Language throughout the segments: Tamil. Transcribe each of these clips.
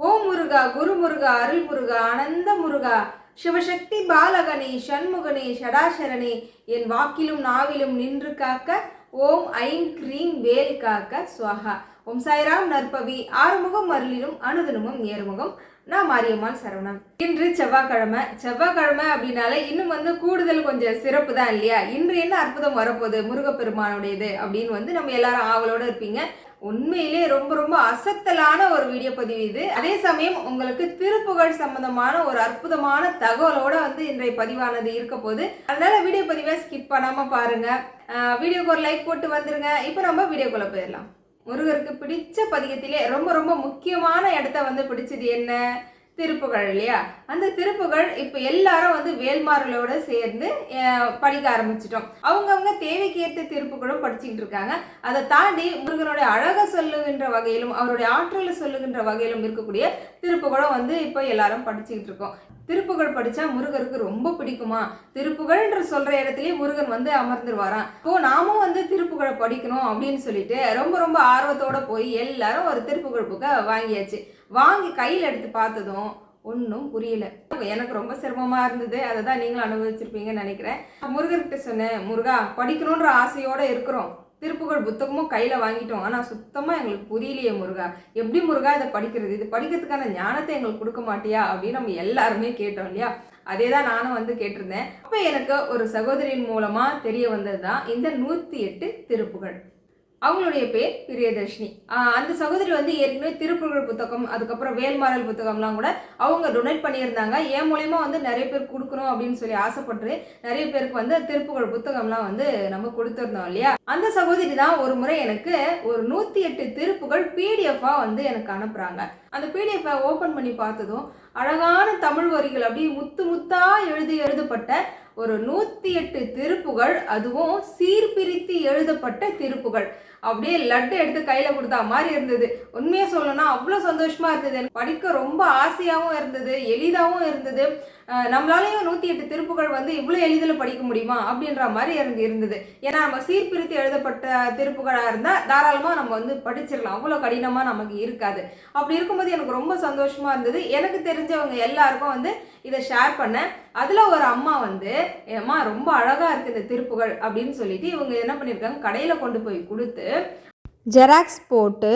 ஓம் முருகா குரு முருகா அருள் முருகா ஆனந்த முருகா சிவசக்தி பாலகனே சண்முகனே ஷடாசரணே என் வாக்கிலும் நாவிலும் நின்று காக்க ஓம் ஐம் க்ரீம் வேல் காக்க சுவாகா. ஓம் சாய்ராம் நற்பவி ஆறுமுகம் அருளிலும் அனுதனமும் ஏறுமுகம் நான் மாரியம்மாள் சரவணன். இன்று செவ்வாய்க்கிழமை செவ்வாய்க்கிழமை அப்படின்னாலே இன்னும் வந்து கூடுதல் கொஞ்சம் சிறப்பு தான் இல்லையா? இன்று என்ன அற்புதம் வரப்போகுது முருகப்பெருமானுடையது அப்படின்னு வந்து நம்ம எல்லாரும் ஆவலோட இருப்பீங்க. உண்மையிலே ரொம்ப ரொம்ப அசத்தலான ஒரு வீடியோ பதிவு இது. அதே சமயம் உங்களுக்கு திருப்புகழ் சம்பந்தமான ஒரு அற்புதமான தகவலோட வந்து இன்றைய பதிவானது இருக்க போது அதனால வீடியோ பதிவை ஸ்கிப் பண்ணாம பாருங்க. வீடியோக்கு ஒரு லைக் போட்டு வந்துருங்க. இப்போ நம்ம வீடியோக்குள்ள போயிடலாம். முருகருக்கு பிடிச்ச பதிகத்திலே ரொம்ப ரொம்ப முக்கியமான இடத்த வந்து பிடிச்சது என்ன? திருப்புகழ் இல்லையா? அந்த திருப்புகழ் இப்போ எல்லாரும் வந்து வேல்மார்களோட சேர்ந்து படிக்க ஆரம்பிச்சிட்டோம். அவங்கவுங்க தேவைக்கு ஏற்ற திருப்புகளும் படிச்சுக்கிட்டு இருக்காங்க. அதை தாண்டி முருகனுடைய அழகை சொல்லுகின்ற வகையிலும் அவருடைய ஆற்றலை சொல்லுகின்ற வகையிலும் இருக்கக்கூடிய திருப்புகளும் வந்து இப்போ எல்லாரும் படிச்சுக்கிட்டு இருக்கோம். திருப்புகழ் படித்தா முருகருக்கு ரொம்ப பிடிக்குமா? திருப்புகழ்ன்ற சொல்கிற இடத்துலயே முருகன் வந்து அமர்ந்துருவாராம். இப்போ நாமும் வந்து திருப்புகழை படிக்கணும் அப்படின்னு சொல்லிட்டு ரொம்ப ரொம்ப ஆர்வத்தோட போய் எல்லாரும் ஒரு திருப்புகழ் புக்கை வாங்கியாச்சு. வாங்கி கையில் எடுத்து பார்த்ததும் ஒன்றும் புரியல. எனக்கு ரொம்ப சிரமமாக இருந்தது. அதை தான் நீங்களும் அனுபவிச்சிருப்பீங்கன்னு நினைக்கிறேன். முருகர்கிட்ட சொன்னேன் முருகா படிக்கணுன்ற ஆசையோடு இருக்கிறோம். திருப்புகழ் புத்தகமும் கையில் வாங்கிட்டோம். ஆனால் சுத்தமாக எங்களுக்கு புரியலையே முருகா. எப்படி முருகா இதை படிக்கிறது? இது படிக்கிறதுக்கான ஞானத்தை எங்களுக்கு கொடுக்க மாட்டியா? அப்படின்னு நம்ம எல்லாருமே கேட்டோம் இல்லையா? அதே தான் நானும் வந்து கேட்டிருந்தேன். அப்போ எனக்கு ஒரு சகோதரியின் மூலமாக தெரிய வந்தது தான் இந்த நூற்றி எட்டு திருப்புகழ். அவங்களுடைய பேர் பிரியதர்ஷினி. அந்த சகோதரி வந்து ஏற்கனவே திருப்புகழ் புத்தகம் அதுக்கப்புறம் வேல்மாறல் புத்தகம்லாம் கூட அவங்க டொனேட் பண்ணியிருந்தாங்க. என் மூலயமா வந்து நிறைய பேர் கொடுக்கணும் அப்படின்னு சொல்லி ஆசைப்பட்டு நிறைய பேருக்கு வந்து திருப்புகழ் புத்தகம்லாம் வந்து நம்ம கொடுத்துருந்தோம் இல்லையா? அந்த சகோதரி தான் ஒரு முறை எனக்கு ஒரு நூற்றி எட்டு திருப்புகள் பிடிஎஃபாக வந்து எனக்கு அனுப்புகிறாங்க அந்த பிடிஎஃபை ஓப்பன் பண்ணி பார்த்ததும் அழகான தமிழ் வரிகள் அப்படியே முத்து முத்தாக எழுதி எழுதப்பட்ட ஒரு நூற்றி எட்டு திருப்புகள் அதுவும் சீர்பிரித்து எழுதப்பட்ட திருப்புகள். அப்படியே லட்டு எடுத்து கையில் கொடுத்தா மாதிரி இருந்தது. உண்மையாக சொல்லணும்னா அவ்வளோ சந்தோஷமாக இருந்தது. எனக்கு படிக்க ரொம்ப ஆசையாகவும் இருந்தது எளிதாகவும் இருந்தது. நம்மளாலேயும் நம்மளாலையும் நூற்றி எட்டு திருப்புகள் வந்து இவ்வளோ எளிதில் படிக்க முடியுமா அப்படின்ற மாதிரி எனக்கு இருந்தது. ஏன்னா நம்ம சீர்பிரித்து எழுதப்பட்ட திருப்புகளாக இருந்தால் தாராளமாக நம்ம வந்து படிச்சிடலாம். அவ்வளோ கடினமாக நமக்கு இருக்காது. அப்படி இருக்கும்போது எனக்கு ரொம்ப சந்தோஷமாக இருந்தது. எனக்கு தெரிஞ்சவங்க எல்லாருக்கும் வந்து இதை ஷேர் பண்ணேன். அதில் ஒரு அம்மா வந்து அம்மா ரொம்ப அழகாக இருக்குது இந்த திருப்புகள் அப்படின்னு சொல்லிட்டு இவங்க என்ன பண்ணியிருக்காங்க கடையில் கொண்டு போய் கொடுத்து ஜெராக்ஸ் போட்டு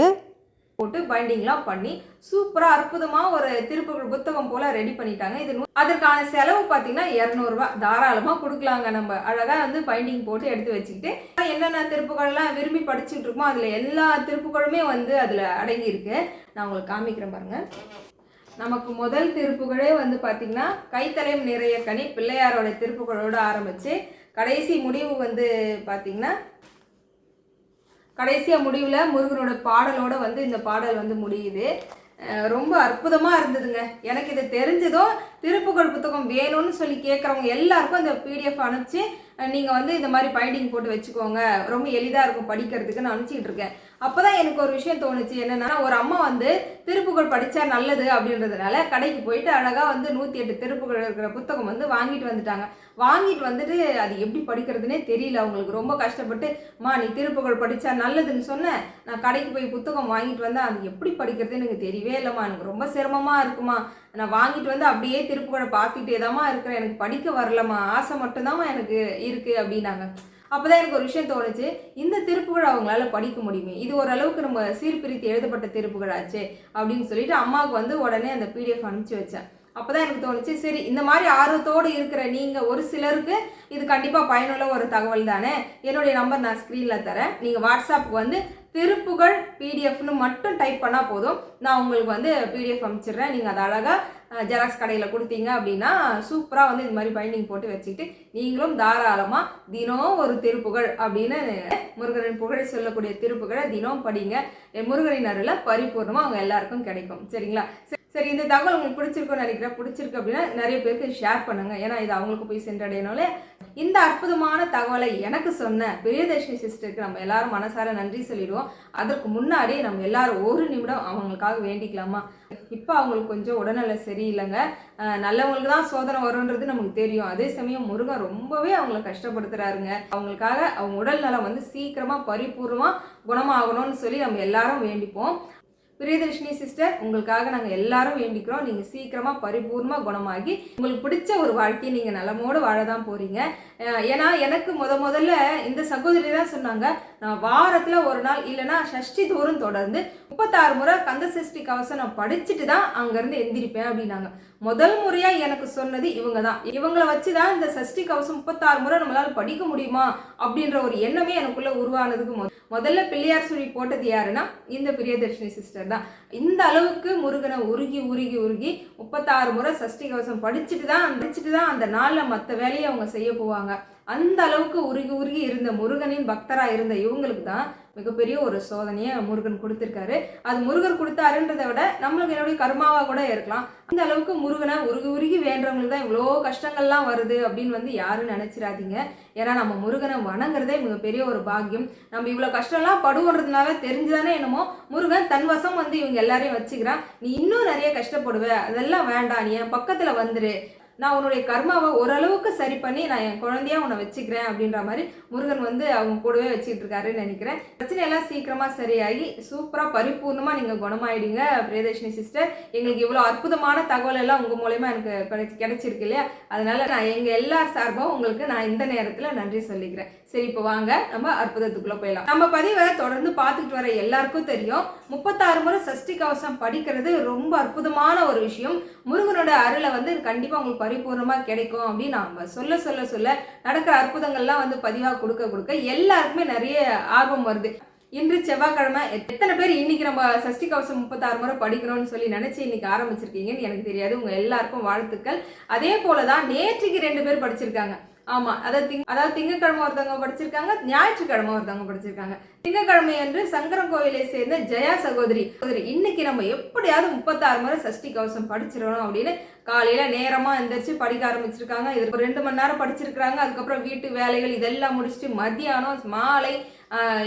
போட்டு பைண்டிங்லாம் பண்ணி சூப்பராக அற்புதமாக ஒரு திருப்புகழ் புத்தகம் போல் ரெடி பண்ணிட்டாங்க. இது அதற்கான செலவு பார்த்தீங்கன்னா இரநூறுவா தாராளமாக கொடுக்கலாங்க நம்ம. அழகாக வந்து பைண்டிங் போட்டு எடுத்து வச்சுக்கிட்டு என்னென்ன திருப்புகள்லாம் விரும்பி படிச்சுட்டு இருக்கோமோ அதில் எல்லா திருப்புகளுமே வந்து அதில் அடங்கியிருக்கு. நான் உங்களுக்கு காமிக்கிறேன் பாருங்கள் நமக்கு முதல் திருப்புகழே வந்து பார்த்திங்கன்னா கைத்தலையும் நிறைய கனி பிள்ளையாரோட திருப்புகழோடு ஆரம்பித்து கடைசி முடிவு வந்து பார்த்தீங்கன்னா கடைசியாக முடிவில் முருகனோட பாடலோட வந்து இந்த பாடல் வந்து முடியுது. ரொம்ப அற்புதமாக இருந்ததுங்க. எனக்கு இது தெரிஞ்சதும் திருப்புகழ் புத்தகம் வேணும்னு சொல்லி கேட்குறவங்க எல்லாருக்கும் இந்த பிடிஎஃப் அனுப்பிச்சு நீங்கள் வந்து இந்த மாதிரி பைண்டிங் போட்டு வச்சுக்கோங்க. ரொம்ப எளிதாக இருக்கும் படிக்கிறதுக்கு நான் அனுப்பிச்சிட்டு இருக்கேன். அப்போ தான் எனக்கு ஒரு விஷயம் தோணுச்சு. என்னன்னா ஒரு அம்மா வந்து திருப்புகழ் படித்தா நல்லது அப்படின்றதுனால கடைக்கு போயிட்டு அழகாக வந்து நூற்றி எட்டு திருப்புகழ் இருக்கிற புத்தகம் வந்து வாங்கிட்டு வந்துட்டாங்க. வாங்கிட்டு வந்துட்டு அது எப்படி படிக்கிறதுனே தெரியல. அவங்களுக்கு ரொம்ப கஷ்டப்பட்டு மா நீ திருப்புகழ் படித்தா நல்லதுன்னு சொன்னேன் நான் கடைக்கு போய் புத்தகம் வாங்கிட்டு வந்தேன் அது எப்படி படிக்கிறதுன்னு எனக்கு தெரியவே இல்லைம்மா. எனக்கு ரொம்ப சிரமமாக இருக்குமா. நான் வாங்கிட்டு வந்து அப்படியே திருப்புகழை பார்த்துக்கிட்டே தாம்மா இருக்கிறேன். எனக்கு படிக்க வரலம்மா. ஆசை மட்டும்தாம்மா எனக்கு இருக்குது அப்படின்னாங்க. அப்போதான் எனக்கு ஒரு விஷயம் தோணுச்சு. இந்த திருப்புகழ் அவங்களால படிக்க முடியுமே? இது ஓரளவுக்கு நம்ம சீர்பிரித்து எழுதப்பட்ட திருப்புகளாச்சு அப்படின்னு சொல்லிட்டு அம்மாவுக்கு வந்து உடனே அந்த பிடிஎஃப் அனுப்பிச்சு வச்சேன். அப்போதான் எனக்கு தோணுச்சு சரி இந்த மாதிரி ஆர்வத்தோடு இருக்கிற நீங்கள் ஒரு சிலருக்கு இது கண்டிப்பாக பயனுள்ள ஒரு தகவல் தானே? என்னுடைய நம்பர் நான் ஸ்க்ரீனில் தரேன். நீங்கள் வாட்ஸ்அப்புக்கு வந்து திருப்புகழ் பிடிஎஃப்னு மட்டும் டைப் பண்ணால் போதும். நான் உங்களுக்கு வந்து பிடிஎஃப் அனுப்பிச்சிடுறேன். நீங்கள் அதை அழகாக ஜெராக்ஸ் கடையில் கொடுத்தீங்க அப்படின்னா சூப்பராக வந்து இது மாதிரி பைண்டிங் போட்டு வச்சுக்கிட்டு நீங்களும் தாராளமாக தினம் ஒரு திருப்புகழ் அப்படின்னு முருகனின் புகழ் சொல்லக்கூடிய திருப்புகழை தினம் படிங்க. முருகனின் அருளை பரிபூர்ணமாக அவங்க எல்லாருக்கும் கிடைக்கும். சரிங்களா? சரி, சரி இந்த தகவல் உங்களுக்கு பிடிச்சிருக்கும்னு நினைக்கிறேன். பிடிச்சிருக்கு அப்படின்னா நிறைய பேருக்கு ஷேர் பண்ணுங்கள் ஏன்னா இது அவங்களுக்கு போய் சென்றடையனாலே இந்த அற்புதமான தகவலை எனக்கு சொன்ன பிரியதர்ஷினி சிஸ்டருக்கு நம்ம எல்லாரும் மனசார நன்றி சொல்லிடுவோம். அதற்கு முன்னாடி நம்ம எல்லாரும் ஒரு நிமிடம் அவங்களுக்காக வேண்டிக்கலாமா? இப்போ அவங்களுக்கு கொஞ்சம் உடல்நல சரியில்லைங்க. நல்லவங்களுக்கு தான் சோதனை வரும்ன்றது நமக்கு தெரியும். அதே சமயம் முருகன் ரொம்பவே அவங்கள கஷ்டப்படுத்துறாருங்க. அவங்களுக்காக அவங்க உடல் நலம் வந்து சீக்கிரமாக பரிபூர்வமாக குணமாகணும்னு சொல்லி நம்ம எல்லாரும் வேண்டிப்போம். பிரியதர்ஷினி சிஸ்டர் உங்களுக்காக நாங்கள் எல்லாரும் வேண்டிக்கிறோம். நீங்கள் சீக்கிரமாக பரிபூர்ணமாக குணமாகி உங்களுக்கு பிடிச்ச ஒரு வாழ்க்கையை நீங்கள் நலமோடு வாழ தான் போகிறீங்க ஏன்னா எனக்கு முத முதல்ல இந்த சகோதரி தான் சொன்னாங்க நான் வாரத்தில் ஒரு நாள் இல்லைன்னா சஷ்டி தோறும் தொடர்ந்து முப்பத்தாறு முறை கந்த சஷ்டி கவசம் நான் படிச்சுட்டு தான் அங்கேருந்து எந்திரிப்பேன் அப்படின்னாங்க. முதல் முறையாக எனக்கு சொன்னது இவங்க தான் இவங்கள வச்சு தான் இந்த சஷ்டி கவசம் முப்பத்தாறு முறை நம்மளால் படிக்க முடியுமா அப்படின்ற ஒரு எண்ணமே எனக்குள்ளே உருவானதுக்கு முதல்ல பிள்ளையார் சுழி போட்டது யாருன்னா இந்த பிரியதர்ஷினி சிஸ்டர் தான். இந்த அளவுக்கு முருகனை உருகி உருகி உருகி முப்பத்தாறு முறை சஷ்டி கவசம் படிச்சுட்டு தான் படிச்சுட்டு தான் அந்த நாளில் மற்ற வேலையை அவங்க செய்ய போவாங்க. அந்த அளவுக்கு உருகி உருகி இருந்த முருகனின் பக்தராக இருந்த இவங்களுக்கு தான் மிகப்பெரிய ஒரு சோதனையை முருகன் கொடுத்துருக்காரு. அது முருகர் கொடுத்தாருன்றதை விட நம்மளுக்கு என்னுடைய கர்மாவாக கூட இருக்கலாம். அந்த அளவுக்கு முருகனை உருகி உருகி வேண்டவங்களுக்கு தான் இவ்வளோ கஷ்டங்கள்லாம் வருது அப்படின்னு வந்து யாரும் நினச்சிடாதீங்க. ஏன்னா நம்ம முருகனை வணங்குறதே மிகப்பெரிய ஒரு பாக்கியம். நம்ம இவ்வளோ கஷ்டம்லாம் படுவோன்றதுனால தெரிஞ்சுதானே என்னமோ முருகன் தன் வசம் வந்து இவங்க எல்லாரையும் வச்சுக்கிறான். நீ இன்னும் நிறைய கஷ்டப்படுவ. அதெல்லாம் வேண்டாம். நீ என் பக்கத்தில் வந்துரு. நான் உன்னுடைய கர்மாவை ஓரளவுக்கு சரி பண்ணி நான் என் குழந்தையா உன்னை வச்சுக்கிறேன் அப்படின்ற மாதிரி முருகன் வந்து அவங்க கூடவே வச்சுக்கிட்டு இருக்காருன்னு நினைக்கிறேன். பிரச்சனையெல்லாம் சீக்கிரமாக சரியாகி சூப்பராக பரிபூர்ணமாக நீங்கள் குணமாயிடுங்க பிரியதர்ஷினி சிஸ்டர் எங்களுக்கு இவ்வளோ அற்புதமான தகவல் எல்லாம் உங்கள் மூலயமா எனக்கு கிடைச்சிருக்கு இல்லையா? அதனால நான் எங்கள் எல்லா சார்பும் உங்களுக்கு நான் இந்த நேரத்தில் நன்றி சொல்லிக்கிறேன். சரி இப்போ வாங்க. நம்ம அற்புதத்துக்குள்ளே போயிடலாம். நம்ம பதிவை தொடர்ந்து பார்த்துக்கிட்டு வர எல்லாருக்கும் தெரியும். முப்பத்தாறு முறை சஷ்டி கவசம் படிக்கிறது ரொம்ப அற்புதமான ஒரு விஷயம். முருகனோட அருளை வந்து கண்டிப்பாக உங்களுக்கு பரிபூர்ணமாக கிடைக்கும் அப்படின்னு நாம் சொல்ல சொல்ல சொல்ல நடக்கிற அற்புதங்கள்லாம் வந்து பதிவாக கொடுக்க கொடுக்க எல்லாருக்குமே நிறைய ஆர்வம் வருது. இன்று செவ்வாய்க்கிழமை எத்தனை பேர் இன்னைக்கு நம்ம சஷ்டி கவசம் முப்பத்தாறு முறை படிக்கிறோம்னு சொல்லி நினைச்சு இன்னைக்கு ஆரம்பிச்சிருக்கீங்கன்னு எனக்கு தெரியாது. உங்க எல்லாருக்கும் வாழ்த்துக்கள். அதே போலதான் நேற்றுக்கு ரெண்டு பேர் படிச்சிருக்காங்க. ஆமா அதாவது திங் அதாவது திங்கக்கிழமை ஒருத்தவங்க படிச்சிருக்காங்க ஞாயிற்றுக்கிழமை ஒருத்தவங்க படிச்சிருக்காங்க. திங்கக்கிழமை அன்று சங்கரன் கோவிலை சேர்ந்த ஜெயா சகோதரி சகோதரி இன்னைக்கு நம்ம எப்படியாவது முப்பத்தாறு முறை சஷ்டி கவசம் படிச்சிடணும் அப்படின்னு காலையில நேரமா எந்திரிச்சு படிக்க ஆரம்பிச்சிருக்காங்க. இதுக்கு ரெண்டு மணி நேரம் படிச்சிருக்காங்க அதுக்கப்புறம் வீட்டு வேலைகள் இதெல்லாம் முடிச்சுட்டு மத்தியானம் மாலை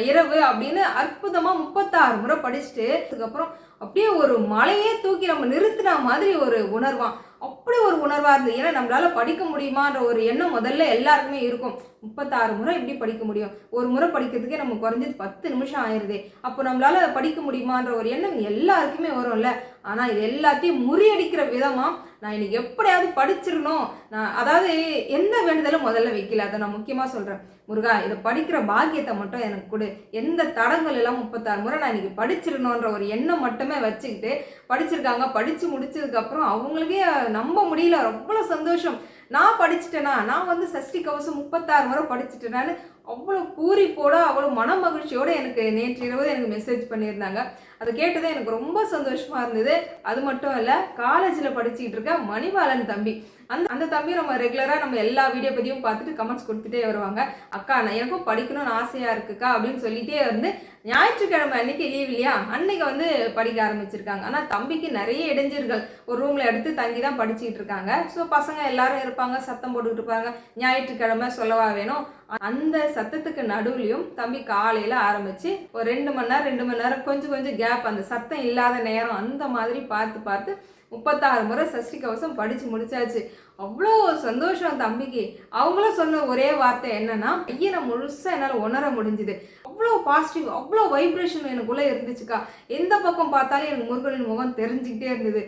இரவு அப்படின்னு அற்புதமா முப்பத்தாறு முறை படிச்சுட்டு அதுக்கப்புறம் அப்படியே ஒரு மலையே தூக்கி நம்ம நிறுத்தின மாதிரி ஒரு உணர்வான் அப்படி ஒரு உணர்வாக இருந்தது ஏன்னா நம்மளால் படிக்க முடியுமான்ற ஒரு எண்ணம் முதல்ல எல்லாருக்குமே இருக்கும். முப்பத்தாறு முறை எப்படி படிக்க முடியும். ஒரு முறை படிக்கிறதுக்கே நம்ம குறைஞ்சது பத்து நிமிஷம் ஆயிடுது அப்போ நம்மளால் படிக்க முடியுமான்ற ஒரு எண்ணம் எல்லாருக்குமே வரும்ல. ஆனால் இது எல்லாத்தையும் முறியடிக்கிற விதமாக நான் இன்னைக்கு எப்படியாவது படிச்சிடணும். நான் அதாவது எந்த வேண்டுதலும் முதல்ல வைக்கல. அதை நான் முக்கியமாக சொல்கிறேன் முருகா இதை படிக்கிற பாக்கியத்தை மட்டும் எனக்கு கொடு. எந்த தடங்கள் எல்லாம் முப்பத்தாறு முறை நான் இன்னைக்கு படிச்சிடணுன்ற ஒரு எண்ணம் மட்டுமே வச்சுக்கிட்டு படிச்சிருக்காங்க. படித்து முடிச்சதுக்கப்புறம் அவங்களுக்கே நம்ப முடியல. அவ்வளோ சந்தோஷம். நான் படிச்சிட்டேனா? நான் வந்து சஷ்டி கவசம் முப்பத்தாறு முறை படிச்சுட்டேனான்னு அவ்வளோ பூரிப்போட அவ்வளோ மன மகிழ்ச்சியோடு எனக்கு நேற்று இரவு எனக்கு மெசேஜ் பண்ணியிருந்தாங்க. அதை கேட்டது எனக்கு ரொம்ப சந்தோஷமாக இருந்தது. அது மட்டும் இல்லை காலேஜில் படிச்சுக்கிட்டு இருக்க மணிபாலன் தம்பி. அந்த அந்த தம்பி நம்ம ரெகுலராக நம்ம எல்லா வீடியோ பதிவும் பார்த்துட்டு கமெண்ட்ஸ் கொடுத்துட்டே வருவாங்க. அக்கா நான் எனக்கும் படிக்கணும்னு ஆசையாக இருக்குக்கா அப்படின்னு சொல்லிட்டே வந்து ஞாயிற்றுக்கிழமை அன்னைக்கு லீவ் இல்லையா? அன்னைக்கு வந்து படிக்க ஆரம்பிச்சிருக்காங்க. ஆனால் தம்பிக்கு நிறைய இடைஞ்சல்கள். ஒரு ரூமில் எடுத்து தங்கி தான் படிச்சுக்கிட்டு இருக்காங்க. ஸோ பசங்க எல்லாரும் இருப்பாங்க சத்தம் போட்டுக்கிட்டு இருப்பாங்க. ஞாயிற்றுக்கிழமை சொல்லவா வேணும்? அந்த சத்தத்துக்கு நடுவுலையும் தம்பி காலையில் ஆரம்பித்து ஒரு ரெண்டு மணி நேரம் ரெண்டு மணி நேரம் கொஞ்சம் கொஞ்சம் கேப் அந்த சத்தம் இல்லாத நேரம் அந்த மாதிரி பார்த்து பார்த்து முப்பத்தாறு முறை சஷ்டி கவசம் படித்து முடிச்சாச்சு. அவ்வளோ சந்தோஷம் தம்பிக்கு. அவங்களும் சொன்ன ஒரே வார்த்தை என்னன்னா ஐயனை முழுசாக என்னால் உணர முடிஞ்சுது. அவ்வளோ பாசிட்டிவ் அவ்வளோ வைப்ரேஷன் எனக்குள்ளே இருந்துச்சுக்கா. எந்த பக்கம் பார்த்தாலும் எனக்கு முருகனின் முகம் தெரிஞ்சுக்கிட்டே இருந்தது.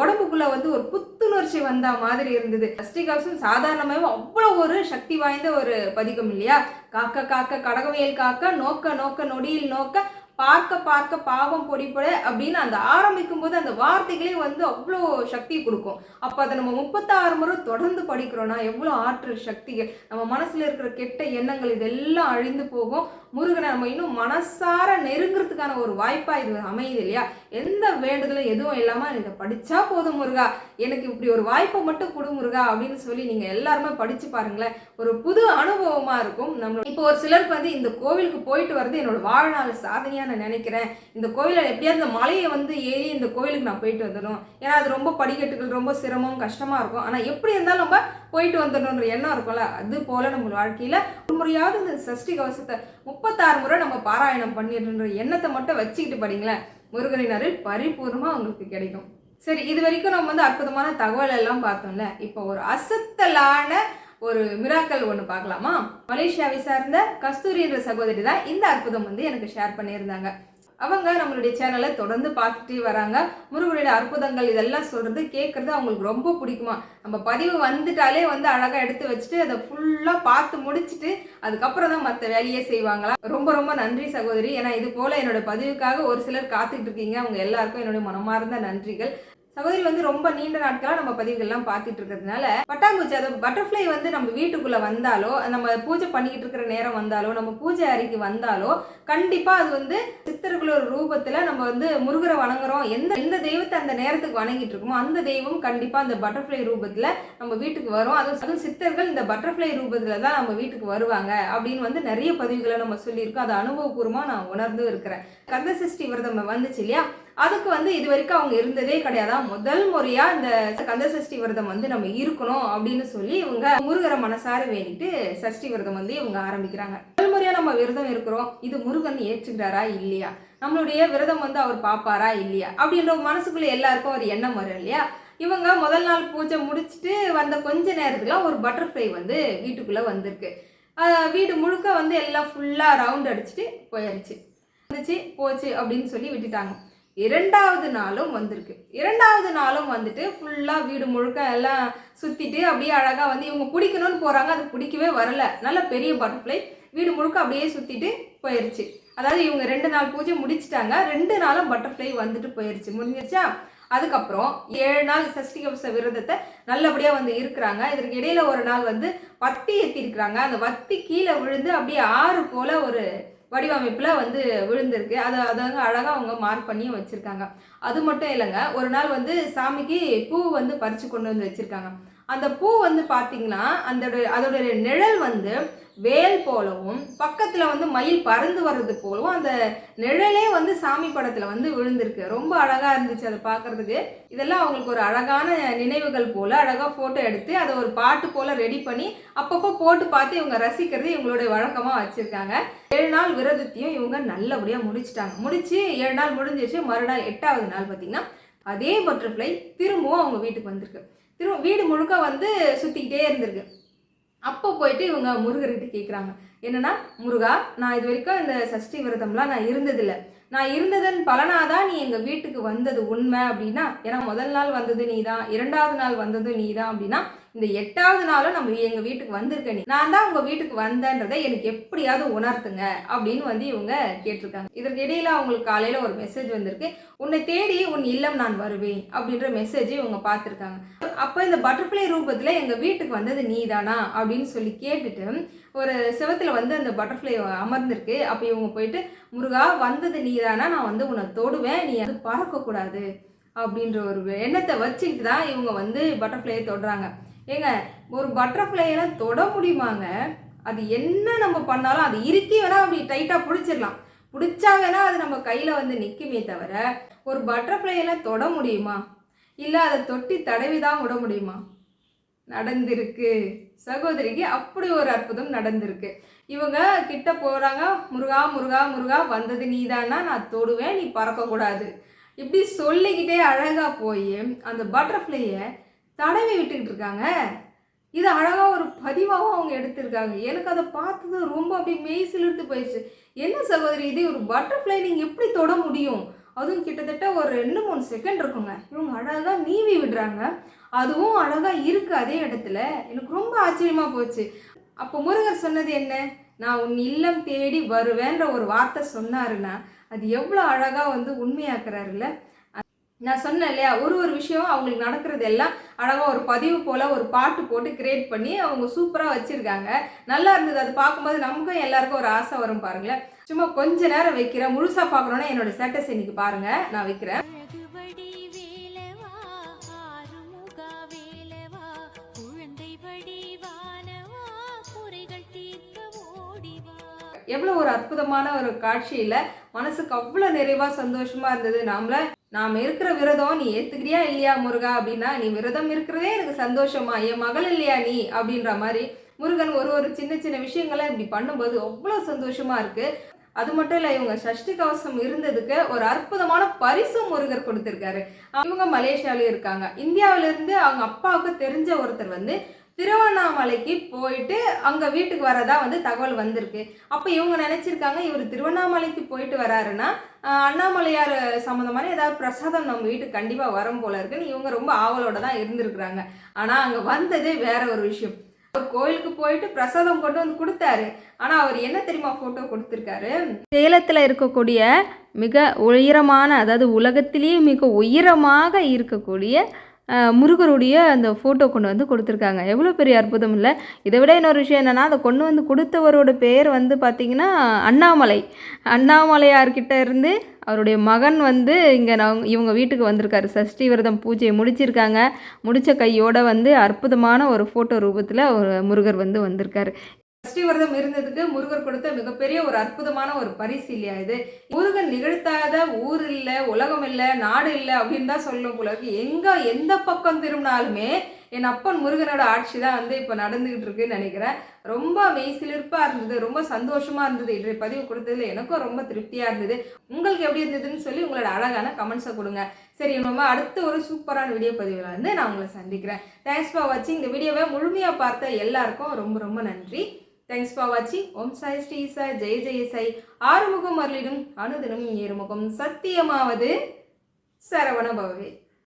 உடம்புக்குள்ளே வந்து ஒரு புத்துணர்ச்சி வந்த மாதிரி இருந்தது. சஷ்டி கவசம் சாதாரணமாகவே அவ்வளோ ஒரு சக்தி வாய்ந்த ஒரு பதிகம் இல்லையா? காக்க காக்க கடகவியல் காக்க நோக்க நோக்க நொடியில் நோக்க பார்க்க பார்க்க பாவம் பொடிப்பட அப்படின்னு அந்த ஆரம்பிக்கும் போது அந்த வார்த்தைகளே வந்து அவ்வளோ சக்தி கொடுக்கும். அப்போ அதை நம்ம முப்பத்தாறு முறை தொடர்ந்து படிக்கிறோம்னா எவ்வளோ ஆற்றல் சக்திகள் நம்ம மனசில் இருக்கிற கெட்ட எண்ணங்கள் இதெல்லாம் அழிந்து போகும். முருகனை நம்ம இன்னும் மனசார நெருங்குறதுக்கான ஒரு வாய்ப்பாக இது அமையுது இல்லையா? எந்த வேண்டுதலும் எதுவும் இல்லாமல் இதை படித்தா போதும் முருகா. எனக்கு இப்படி ஒரு வாய்ப்பை மட்டும் கொடு முருகா அப்படின்னு சொல்லி நீங்கள் எல்லாருமே படித்து பாருங்களேன். ஒரு புது அனுபவமாக இருக்கும். நம்ம இப்போ ஒரு சிலருக்கு வந்து இந்த கோவிலுக்கு போயிட்டு வர்றது என்னோட வாழ்நாள் சாதனையாக நான் நினைக்கிறேன். இந்த கோவிலை எப்படியாவது இந்த மலையை வந்து ஏறி இந்த கோவிலுக்கு நான் போயிட்டு வந்துடணும். ஏன்னா அது ரொம்ப படிக்கட்டுகள் ரொம்ப சிரமம் கஷ்டமாக இருக்கும். ஆனால் எப்படி இருந்தாலும் நம்ம போயிட்டு வந்துடணுன்ற எண்ணம் இருக்கும்ல. அது போல் நம்ம வாழ்க்கையில் ஒரு முறையாவது இந்த சஷ்டி கவசத்தை முப்பத்தாறு முறை நம்ம பாராயணம் பண்ணிடுன்ற எண்ணத்தை மட்டும் வச்சுக்கிட்டு படிங்களேன். முருகனின் அருள் பரிபூர்ணமாக உங்களுக்கு கிடைக்கும். சரி இது வரைக்கும் நம்ம வந்து அற்புதமான தகவல் எல்லாம் பார்த்தோம்ல. இப்போ ஒரு அசத்தலான ஒரு மிராக்கல் ஒன்று பார்க்கலாமா? மலேசியாவை சார்ந்த கஸ்தூரி என்ற சகோதரி தான் இந்த அற்புதம் வந்து எனக்கு ஷேர் பண்ணியிருந்தாங்க. அவங்க நம்மளுடைய சேனலை தொடர்ந்து பார்த்துட்டே வராங்க. முருகனுடைய அற்புதங்கள் இதெல்லாம் சொல்கிறது கேட்குறது அவங்களுக்கு ரொம்ப பிடிக்குமா? நம்ம பதிவு வந்துட்டாலே வந்து அழகாக எடுத்து வச்சுட்டு அதை ஃபுல்லாக பார்த்து முடிச்சுட்டு அதுக்கப்புறம் தான் மற்ற வேலையே செய்வாங்களா? ரொம்ப ரொம்ப நன்றி சகோதரி. ஏன்னா இது போல் என்னோட பதிவுக்காக ஒரு சிலர் காத்துட்டு இருக்கீங்க. அவங்க எல்லாருக்கும் என்னுடைய மனமார்ந்த நன்றிகள். சகோதரி வந்து ரொம்ப நீண்ட நாட்களாக நம்ம பதிவுகள்லாம் பார்த்துட்டு இருக்கிறதுனால பட்டாம்பூச்சி அது பட்டர்ஃப்ளை வந்து நம்ம வீட்டுக்குள்ளே வந்தாலோ நம்ம பூஜை பண்ணிக்கிட்டு இருக்கிற நேரம் வந்தாலோ நம்ம பூஜை அறைக்கு வந்தாலோ கண்டிப்பாக அது வந்து சித்தர்களோட ரூபத்தில் நம்ம வந்து முருகரை வணங்குறோம். எந்த எந்த தெய்வத்தை அந்த நேரத்துக்கு வணங்கிட்டு இருக்கோமோ அந்த தெய்வம் கண்டிப்பாக அந்த பட்டர்ஃப்ளை ரூபத்தில் நம்ம வீட்டுக்கு வரும். அதுவும் அதுவும் சித்தர்கள் இந்த பட்டர்ஃப்ளை ரூபத்தில் தான் நம்ம வீட்டுக்கு வருவாங்க அப்படின்னு வந்து நிறைய பதிவுகளை நம்ம சொல்லியிருக்கோம். அது அனுபவபூர்வமாக நான் உணர்ந்து இருக்கிறேன். கந்த சஷ்டி விரதம் வந்துச்சு இல்லையா? அதுக்கு வந்து இது வரைக்கும் அவங்க இருந்ததே கிடையாது? முதல் முறையா இந்த கந்த சஷ்டி விரதம் வந்து நம்ம இருக்கணும் அப்படின்னு சொல்லி இவங்க முருகரை மனசார வேண்டிட்டு சஷ்டி விரதம் வந்து இவங்க ஆரம்பிக்கிறாங்க. முதல் முறையா நம்ம விரதம் இருக்கிறோம். இது முருகன் ஏற்றுக்கிறாரா? இல்லையா? நம்மளுடைய விரதம் வந்து அவர் பாப்பாரா இல்லையா? அப்படின்ற மனசுக்குள்ள எல்லாருக்கும் ஒரு எண்ணம் வரும் இல்லையா? இவங்க முதல் நாள் பூஜை முடிச்சுட்டு வந்த கொஞ்ச நேரத்துல ஒரு பட்டர்ஃப்ளை வந்து வீட்டுக்குள்ள வந்திருக்கு. வீடு முழுக்க வந்து எல்லாம் ஃபுல்லாக ரவுண்ட் அடிச்சுட்டு போயிடுச்சு வந்துச்சு போச்சு அப்படின்னு சொல்லி விட்டுட்டாங்க. இரண்டாவது நாளும் வந்திருக்கு. இரண்டாவது நாளும் வந்துட்டு ஃபுல்லாக வீடு முழுக்க எல்லாம் சுற்றிட்டு அப்படியே அழகாக வந்து இவங்க பிடிக்கணும்னு போகிறாங்க அது பிடிக்கவே வரல. நல்ல பெரிய பட்டர்ஃப்ளை வீடு முழுக்க அப்படியே சுற்றிட்டு போயிடுச்சு அதாவது இவங்க ரெண்டு நாள் பூஜை முடிச்சிட்டாங்க. ரெண்டு நாளும் பட்டர்ஃப்ளை வந்துட்டு போயிடுச்சு முடிஞ்சிருச்சா? அதுக்கப்புறம் ஏழு நாள் சஷ்டி கவச விரதத்தை நல்லபடியாக வந்து இருக்கிறாங்க. இதற்கு இடையில ஒரு நாள் வந்து வத்தி ஏற்றிருக்கிறாங்க அந்த வத்தி கீழே விழுந்து அப்படியே ஆறு போல ஒரு வடிவமைப்பில் வந்து விழுந்திருக்கு. அதை அதாங்க அழகாக அவங்க மார்க் பண்ணியும் வச்சுருக்காங்க. அது மட்டும் இல்லைங்க ஒரு நாள் வந்து சாமிக்கு பூ வந்து பறித்து கொண்டு வந்து வச்சுருக்காங்க. அந்த பூ வந்து பார்த்திங்கன்னா அந்த அதோடைய நிழல் வந்து வேல் போலவும் பக்கத்தில் வந்து மயில் பறந்து வர்றது போலவும் அந்த நிழலே வந்து சாமி படத்தில் வந்து விழுந்திருக்கு. ரொம்ப அழகாக இருந்துச்சு அதை பார்க்குறதுக்கு இதெல்லாம் அவங்களுக்கு ஒரு அழகான நினைவுகள் போல் அழகாக ஃபோட்டோ எடுத்து அதை ஒரு பாட்டு போல் ரெடி பண்ணி அப்பப்போ போட்டு பார்த்து இவங்க ரசிக்கிறது இவங்களுடைய வழக்கமாக வச்சுருக்காங்க. ஏழு நாள் விரதத்தையும் இவங்க நல்லபடியாக முடிச்சிட்டாங்க. முடிச்சு ஏழு நாள் முடிஞ்சிச்சு மறுநாள் எட்டாவது நாள் பார்த்தீங்கன்னா அதே பட்டர்ஃப்ளை திரும்பவும் அவங்க வீட்டுக்கு வந்திருக்கு. திரும்ப வீடு முழுக்க வந்து சுற்றிக்கிட்டே இருந்திருக்கு. அப்போ போயிட்டு இவங்க முருகர்கிட்ட கேட்குறாங்க என்னன்னா முருகா நான் இது வரைக்கும் இந்த சஷ்டி விரதம்லாம் நான் இருந்ததில்லை. நான் இருந்ததன் பலனாதான் நீ எங்கள் வீட்டுக்கு வந்தது உண்மை? அப்படின்னா ஏன்னா முதல் நாள் வந்தது நீ தான் இரண்டாவது நாள் வந்தது நீ தான் அப்படின்னா இந்த எட்டாவது நாளும் நம்ம எங்கள் வீட்டுக்கு வந்திருக்க நீ. நான் தான் உங்கள் வீட்டுக்கு வந்தேன்றதை எனக்கு எப்படியாவது உணர்த்துங்க அப்படின்னு வந்து இவங்க கேட்டிருக்காங்க. இதற்கு இடையில அவங்களுக்கு காலையில் ஒரு மெசேஜ் வந்திருக்கு. உன்னை தேடி உன் இல்லம் நான் வருவேன் அப்படின்ற மெசேஜ் இவங்க பார்த்துருக்காங்க. அப்போ இந்த பட்டர்ஃப்ளை ரூபத்தில் எங்கள் வீட்டுக்கு வந்தது நீ தானா அப்படின்னு சொல்லி கேட்டுட்டு ஒரு சிவத்தில் வந்து அந்த பட்டர்ஃப்ளை அமர்ந்திருக்கு. அப்போ இவங்க போயிட்டு முருகா வந்தது நீ தானா நான் வந்து உன்னை தொடுவேன். நீ அது பறக்கக்கூடாது. அப்படின்ற ஒரு எண்ணத்தை வச்சுக்கிட்டு தான் இவங்க வந்து பட்டர்ஃப்ளையை தொடுறாங்க. ஏங்க ஒரு பட்டர்ஃப்ளையெல்லாம் தொட முடியுமாங்க? அது என்ன நம்ம பண்ணாலும் அது இறுக்கி வேணால் அப்படி டைட்டாக பிடிச்சிடலாம். பிடிச்சா வேணால் அது நம்ம கையில் வந்து நிற்குமே தவிர ஒரு பட்டர்ஃப்ளையெல்லாம் தொட முடியுமா? இல்லை அதை தொட்டி தடவி தான் விட முடியுமா? நடந்திருக்கு. சகோதரிக்கு அப்படி ஒரு அற்புதம் நடந்திருக்கு. இவங்க கிட்ட போகிறாங்க முருகா முருகா முருகா வந்தது நீதானா நான் தொடுவேன் நீ பறக்கக்கூடாது இப்படி சொல்லிக்கிட்டே அழகாக போய் அந்த பட்டர்ஃப்ளையை தடவி விட்டுக்கிட்டு இருக்காங்க. இது அழகாக ஒரு பதிவாகவும் அவங்க எடுத்திருக்காங்க. எனக்கு அதை பார்த்தது ரொம்ப அப்படியே மெய் சிலிர்த்து போயிடுச்சு. என்ன சகோதரி இது ஒரு பட்டர்ஃப்ளை நீங்கள் எப்படி தொட முடியும்? அதுவும் கிட்டத்தட்ட ஒரு ரெண்டு மூணு செகண்ட் இருக்குங்க. இவங்க அழகாக நீவி விடுறாங்க. அதுவும் அழகாக இருக்குது அதே இடத்துல. எனக்கு ரொம்ப ஆச்சரியமாக போச்சு. அப்போ முருகர் சொன்னது என்ன? நான் உன் இல்லம் தேடி வருவேன்ற ஒரு வார்த்தை சொன்னாருன்னா அது எவ்வளோ அழகாக வந்து உண்மையாக்குறாருல்ல. நான் சொன்னேன் இல்லையா ஒரு ஒரு விஷயம் அவங்களுக்கு நடக்கிறது எல்லாம் அழகாக ஒரு பதிவு போல் ஒரு பாட்டு போட்டு கிரியேட் பண்ணி அவங்க சூப்பராக வச்சுருக்காங்க. நல்லா இருந்தது. அது பார்க்கும்போது நமக்கும் எல்லாருக்கும் ஒரு ஆசை வரும் பாருங்களேன். சும்மா கொஞ்ச நேரம் வைக்கிறேன். முழுசாக பார்க்கணுன்னா என்னோட ஸ்டேட்டஸ் இன்னைக்கு பாருங்கள் நான் வைக்கிறேன். எவ்வளோ ஒரு அற்புதமான ஒரு காட்சியில் மனசுக்கு அவ்வளோ நிறைவாக சந்தோஷமாக இருந்தது. நாமள நாம் இருக்கிற விரதம் நீ ஏற்றுக்கிறியா இல்லையா முருகா அப்படின்னா நீ விரதம் இருக்கிறதே எனக்கு சந்தோஷமா என் மகள் இல்லையா நீ அப்படின்ற மாதிரி முருகன் ஒரு ஒரு சின்ன சின்ன விஷயங்களை இப்படி பண்ணும்போது அவ்வளோ சந்தோஷமா இருக்கு. அது மட்டும் இல்லை இவங்க சஷ்டி கவசம் இருந்ததுக்கு ஒரு அற்புதமான பரிசு முருகர் கொடுத்துருக்காரு. இவங்க மலேசியாவிலும் இருக்காங்க. இந்தியாவிலேருந்து அவங்க அப்பாவுக்கு தெரிஞ்ச ஒருத்தர் வந்து திருவண்ணாமலைக்கு போயிட்டு அங்கே வீட்டுக்கு வரதா வந்து தகவல் வந்திருக்கு. அப்போ இவங்க நினச்சிருக்காங்க இவர் திருவண்ணாமலைக்கு போயிட்டு வராருன்னா அண்ணாமலையார் சம்மந்தமான ஏதாவது பிரசாதம் நம்ம வீட்டுக்கு கண்டிப்பாக வரும் போல இருக்குன்னு இவங்க ரொம்ப ஆவலோட தான் இருந்திருக்கிறாங்க. ஆனால் அங்கே வந்ததே வேற ஒரு விஷயம். அவர் கோயிலுக்கு போயிட்டு பிரசாதம் கொண்டு வந்து கொடுத்தாரு. ஆனால் அவர் என்ன தெரியுமா ஃபோட்டோ கொடுத்துருக்காரு? சேலத்தில் இருக்கக்கூடிய மிக உயரமான அதாவது உலகத்திலேயே மிக உயரமாக இருக்கக்கூடிய முருகருடைய அந்த ஃபோட்டோ கொண்டு வந்து கொடுத்துருக்காங்க. எவ்வளோ பெரிய அற்புதம் இல்லை. இதை விட இன்னொரு விஷயம் என்னென்னா அதை கொண்டு வந்து கொடுத்தவரோட பேர் வந்து பார்த்திங்கன்னா அண்ணாமலை. அண்ணாமலையார்கிட்ட இருந்து அவருடைய மகன் வந்து இங்கே நான் இவங்க வீட்டுக்கு வந்திருக்காரு. சஷ்டி விரதம் பூஜையை முடிச்சிருக்காங்க. முடித்த கையோட வந்து அற்புதமான ஒரு ஃபோட்டோ ரூபத்தில் ஒரு முருகர் வந்து வந்திருக்காரு. சஷ்டி விரதம் இருந்ததுக்கு முருகர் கொடுத்த மிகப்பெரிய ஒரு அற்புதமான ஒரு பரிசு இல்லையா இது? முருகன் நிகழ்த்தாத ஊர் இல்லை உலகம் இல்லை நாடு இல்லை அப்படின்னு தான் சொல்லும் போல எங்கே எந்த பக்கம் திரும்பினாலுமே என் அப்பன் முருகனோட ஆட்சி தான் வந்து இப்போ நடந்துகிட்டு இருக்குன்னு நினைக்கிறேன். ரொம்ப மெய்சிலிருப்பாக இருந்தது ரொம்ப சந்தோஷமாக இருந்தது. இன்றைய பதிவு கொடுத்ததுல எனக்கும் ரொம்ப திருப்தியாக இருந்தது. உங்களுக்கு எப்படி இருந்ததுன்னு சொல்லி உங்களோட அழகான கமெண்ட்ஸை கொடுங்க. சரி நம்ம அடுத்த ஒரு சூப்பரான வீடியோ பதிவில் வந்து நான் உங்களை சந்திக்கிறேன். தேங்க்ஸ் ஃபார் வாட்சிங் இந்த வீடியோவை முழுமையாக பார்த்த எல்லாருக்கும் ரொம்ப ரொம்ப நன்றி. தேங்க்ஸ் ஃபார் வாட்சிங் ஓம் சாய் ஸ்ரீ சாய். ஜெய ஜெய சாய். ஆறுமுகம் அருளிடும் அனுதினம் ஏறுமுகம். சத்தியமாவது சரவண பவவே